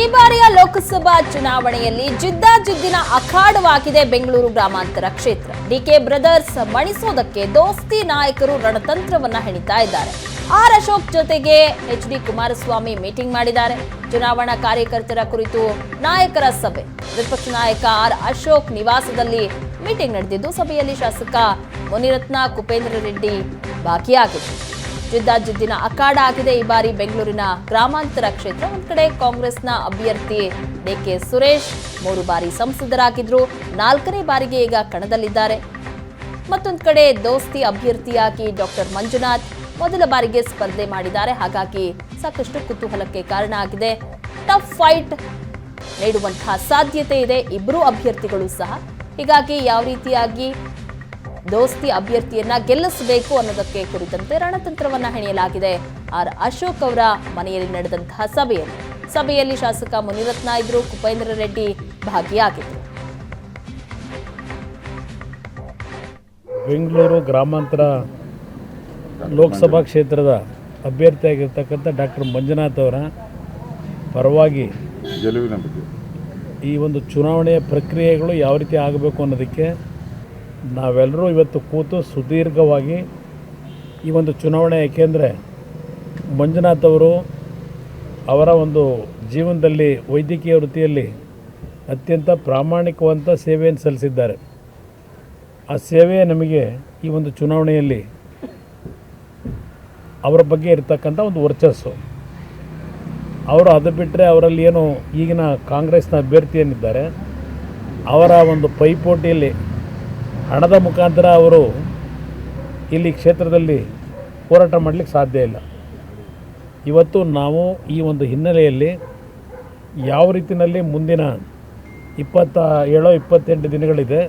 ಈ ಬಾರಿಯ ಲೋಕಸಭಾ ಚುನಾವಣೆಯಲ್ಲಿ ಜಿದ್ದಾಜಿದ್ದಿನ ಅಖಾಡವಾಗಿದೆ ಬೆಂಗಳೂರು ಗ್ರಾಮಾಂತರ ಕ್ಷೇತ್ರ. ಡಿಕೆ ಬ್ರದರ್ಸ್ ಮಣಿಸೋದಕ್ಕೆ ದೋಸ್ತಿ ನಾಯಕರು ರಣತಂತ್ರವನ್ನ ಹೆಣಿತಾ ಇದ್ದಾರೆ. ಆರ್ ಅಶೋಕ್ ಜೊತೆಗೆ ಎಚ್ ಡಿ ಕುಮಾರಸ್ವಾಮಿ ಮೀಟಿಂಗ್ ಮಾಡಿದ್ದಾರೆ. ಚುನಾವಣಾ ಕಾರ್ಯಕರ್ತರ ಕುರಿತು ನಾಯಕರ ಸಭೆ. ವಿಪಕ್ಷ ನಾಯಕ ಆರ್ ಅಶೋಕ್ ನಿವಾಸದಲ್ಲಿ ಮೀಟಿಂಗ್ ನಡೆದಿದ್ದು, ಸಭೆಯಲ್ಲಿ ಶಾಸಕ ಮುನಿರತ್ನ ಕುಪೇಂದ್ರ ರೆಡ್ಡಿ ಭಾಗಿಯಾಗಿದ್ದರು. ಜಿದ್ದಾಜಿದ್ದಿನ ಅಖಾಡ ಆಗಿದೆ. ಈ ಬಾರಿ ಬೆಂಗಳೂರಿನ ಗ್ರಾಮಾಂತರ ಕ್ಷೇತ್ರ ಒಂದು ಕಡೆ ಕಾಂಗ್ರೆಸ್ನ ಅಭ್ಯರ್ಥಿ ಡಿಕೆ ಸುರೇಶ್ ಮೂರು ಬಾರಿ ಸಂಸದರಾಗಿದ್ರು. ನಾಲ್ಕನೇ ಬಾರಿಗೆ ಈಗ ಕಣದಲ್ಲಿದ್ದಾರೆ. ಮತ್ತೊಂದು ಕಡೆ ದೋಸ್ತಿ ಅಭ್ಯರ್ಥಿಯಾಗಿ ಡಾಕ್ಟರ್ ಮಂಜುನಾಥ್ ಮೊದಲ ಬಾರಿಗೆ ಸ್ಪರ್ಧೆ ಮಾಡಿದ್ದಾರೆ. ಹಾಗಾಗಿ ಸಾಕಷ್ಟು ಕುತೂಹಲಕ್ಕೆ ಕಾರಣ ಆಗಿದೆ. ಟಫ್ ಫೈಟ್ ನೀಡುವಂತಹ ಸಾಧ್ಯತೆ ಇದೆ. ಇಬ್ಬರೂ ಅಭ್ಯರ್ಥಿಗಳು ಸಹ. ಹೀಗಾಗಿ ಯಾವ ರೀತಿಯಾಗಿ ದೋಸ್ತಿ ಅಭ್ಯರ್ಥಿಯನ್ನ ಗೆಲ್ಲಿಸಬೇಕು ಅನ್ನೋದಕ್ಕೆ ಕುರಿತಂತೆ ರಣತಂತ್ರವನ್ನ ಹೆಣೆಯಲಾಗಿದೆ. ಆರ್ ಅಶೋಕ್ ಅವರ ಮನೆಯಲ್ಲಿ ನಡೆದಂತಹ ಸಭೆಯಲ್ಲಿ. ಸಭೆಯಲ್ಲಿ ಶಾಸಕ ಮುನಿರತ್ನ ಇದ್ರು ಕುಪೇಂದ್ರ ರೆಡ್ಡಿ ಭಾಗಿಯಾಗಿದ್ರು ಬೆಂಗಳೂರು ಗ್ರಾಮಾಂತರ ಲೋಕಸಭಾ ಕ್ಷೇತ್ರದ ಅಭ್ಯರ್ಥಿಯಾಗಿರ್ತಕ್ಕಂಥ ಡಾಕ್ಟರ್ ಮಂಜುನಾಥ್ ಅವರ ಪರವಾಗಿ ಈ ಒಂದು ಚುನಾವಣೆಯ ಪ್ರಕ್ರಿಯೆಗಳು ಯಾವ ರೀತಿ ಆಗಬೇಕು ಅನ್ನೋದಕ್ಕೆ ನಾವೆಲ್ಲರೂ ಇವತ್ತು ಕೂತು ಸುದೀರ್ಘವಾಗಿ ಈ ಒಂದು ಚುನಾವಣೆ, ಏಕೆಂದರೆ ಮಂಜುನಾಥ್ ಅವರು ಅವರ ಒಂದು ಜೀವನದಲ್ಲಿ ವೈದ್ಯಕೀಯ ವೃತ್ತಿಯಲ್ಲಿ ಅತ್ಯಂತ ಪ್ರಾಮಾಣಿಕವಂತ ಸೇವೆಯನ್ನು ಸಲ್ಲಿಸಿದ್ದಾರೆ. ಆ ಸೇವೆ ನಮಗೆ ಈ ಒಂದು ಚುನಾವಣೆಯಲ್ಲಿ ಅವರ ಬಗ್ಗೆ ಇರತಕ್ಕಂಥ ಒಂದು ವರ್ಚಸ್ಸು. ಅವರು ಅದು ಬಿಟ್ಟರೆ ಅವರಲ್ಲಿ ಏನು ಈಗಿನ ಕಾಂಗ್ರೆಸ್ನ ಅಭ್ಯರ್ಥಿ ಏನಿದ್ದಾರೆ ಅವರ ಒಂದು ಪೈಪೋಟಿಯಲ್ಲಿ ಹಣದ ಮುಖಾಂತರ ಅವರು ಇಲ್ಲಿ ಕ್ಷೇತ್ರದಲ್ಲಿ ಹೋರಾಟ ಮಾಡಲಿಕ್ಕೆ ಸಾಧ್ಯ ಇಲ್ಲ. ಇವತ್ತು ನಾವು ಈ ಒಂದು ಹಿನ್ನೆಲೆಯಲ್ಲಿ ಯಾವ ರೀತಿಯಲ್ಲಿ ಮುಂದಿನ ಇಪ್ಪತ್ತ ಏಳೋ ಇಪ್ಪತ್ತೆಂಟು ದಿನಗಳಿದೆ,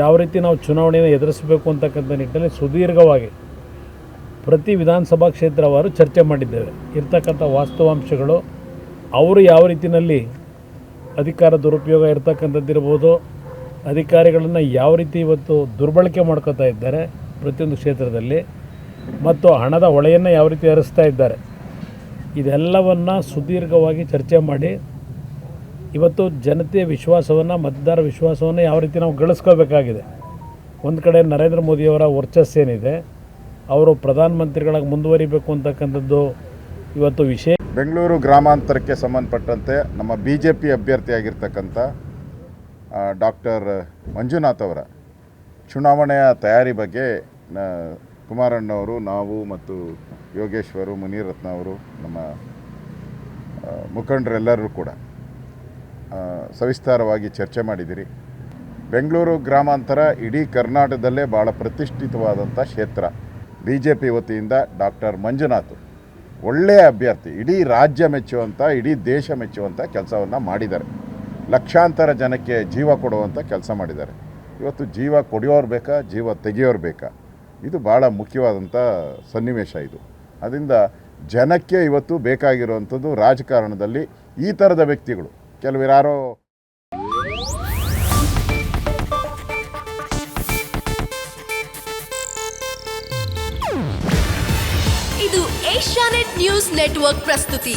ಯಾವ ರೀತಿ ನಾವು ಚುನಾವಣೆಯನ್ನು ಎದುರಿಸಬೇಕು ಅಂತಕ್ಕಂಥ ನಿಟ್ಟಿನಲ್ಲಿ ಸುದೀರ್ಘವಾಗಿ ಪ್ರತಿ ವಿಧಾನಸಭಾ ಕ್ಷೇತ್ರವಾರು ಚರ್ಚೆ ಮಾಡಿದ್ದೇವೆ. ಇರ್ತಕ್ಕಂಥ ವಾಸ್ತವಾಂಶಗಳು, ಅವರು ಯಾವ ರೀತಿಯಲ್ಲಿ ಅಧಿಕಾರ ದುರುಪಯೋಗ ಇರ್ತಕ್ಕಂಥದ್ದಿರ್ಬೋದು ಅಧಿಕಾರಿಗಳನ್ನು ಯಾವ ರೀತಿ ಇವತ್ತು ದುರ್ಬಳಕೆ ಮಾಡ್ಕೋತಾ ಇದ್ದಾರೆ ಪ್ರತಿಯೊಂದು ಕ್ಷೇತ್ರದಲ್ಲಿ ಮತ್ತು ಹಣದ ಹೊಳೆಯನ್ನು ಯಾವ ರೀತಿ ಹರಿಸ್ತಾ ಇದ್ದಾರೆ, ಇದೆಲ್ಲವನ್ನು ಸುದೀರ್ಘವಾಗಿ ಚರ್ಚೆ ಮಾಡಿ ಇವತ್ತು ಜನತೆಯ ವಿಶ್ವಾಸವನ್ನು, ಮತದಾರ ವಿಶ್ವಾಸವನ್ನು ಯಾವ ರೀತಿ ನಾವು ಗಳಿಸ್ಕೋಬೇಕಾಗಿದೆ ಒಂದು ಕಡೆ ನರೇಂದ್ರ ಮೋದಿಯವರ ವರ್ಚಸ್ಸೇನಿದೆ ಅವರು ಪ್ರಧಾನಮಂತ್ರಿಗಳಾಗಿ ಮುಂದುವರಿಬೇಕು ಅಂತಕ್ಕಂಥದ್ದು ಇವತ್ತು ವಿಷಯ ಬೆಂಗಳೂರು ಗ್ರಾಮಾಂತರಕ್ಕೆ ಸಂಬಂಧಪಟ್ಟಂತೆ ನಮ್ಮ ಬಿ ಜೆ ಪಿ ಅಭ್ಯರ್ಥಿಯಾಗಿರ್ತಕ್ಕಂಥ ಡಾಕ್ಟರ್ ಮಂಜುನಾಥ್ ಅವರ ಚುನಾವಣೆಯ ತಯಾರಿ ಬಗ್ಗೆ ಕುಮಾರಣ್ಣವರು ನಾವು ಮತ್ತು ಯೋಗೇಶ್ವರು, ಮುನಿರತ್ನ ಅವರು, ನಮ್ಮ ಮುಖಂಡರೆಲ್ಲರೂ ಕೂಡ ಸವಿಸ್ತಾರವಾಗಿ ಚರ್ಚೆ ಮಾಡಿದಿರಿ. ಬೆಂಗಳೂರು ಗ್ರಾಮಾಂತರ ಇಡೀ ಕರ್ನಾಟಕದಲ್ಲೇ ಭಾಳ ಪ್ರತಿಷ್ಠಿತವಾದಂಥ ಕ್ಷೇತ್ರ. ಬಿ ಜೆ ಪಿ ವತಿಯಿಂದ ಡಾಕ್ಟರ್ ಮಂಜುನಾಥ್ ಒಳ್ಳೆಯ ಅಭ್ಯರ್ಥಿ, ಇಡೀ ರಾಜ್ಯ ಮೆಚ್ಚುವಂಥ, ಇಡೀ ದೇಶ ಮೆಚ್ಚುವಂಥ ಕೆಲಸವನ್ನು ಮಾಡಿದ್ದಾರೆ. ಲಕ್ಷಾಂತರ ಜನಕ್ಕೆ ಜೀವ ಕೊಡುವಂಥ ಕೆಲಸ ಮಾಡಿದ್ದಾರೆ. ಇವತ್ತು ಜೀವ ಕೊಡಿಯೋರು ಬೇಕಾ, ಜೀವ ತೆಗೆಯೋರು ಬೇಕಾ? ಇದು ಭಾಳ ಮುಖ್ಯವಾದಂಥ ಸನ್ನಿವೇಶ ಇದು. ಅದರಿಂದ ಜನಕ್ಕೆ ಇವತ್ತು ಬೇಕಾಗಿರುವಂಥದ್ದು ರಾಜಕಾರಣದಲ್ಲಿ ಈ ಥರದ ವ್ಯಕ್ತಿಗಳು. ಕೆಲವಿರಾರೋ ಇದು ಏಷ್ಯಾನೆಟ್ ನ್ಯೂಸ್ ನೆಟ್ವರ್ಕ್ ಪ್ರಸ್ತುತಿ.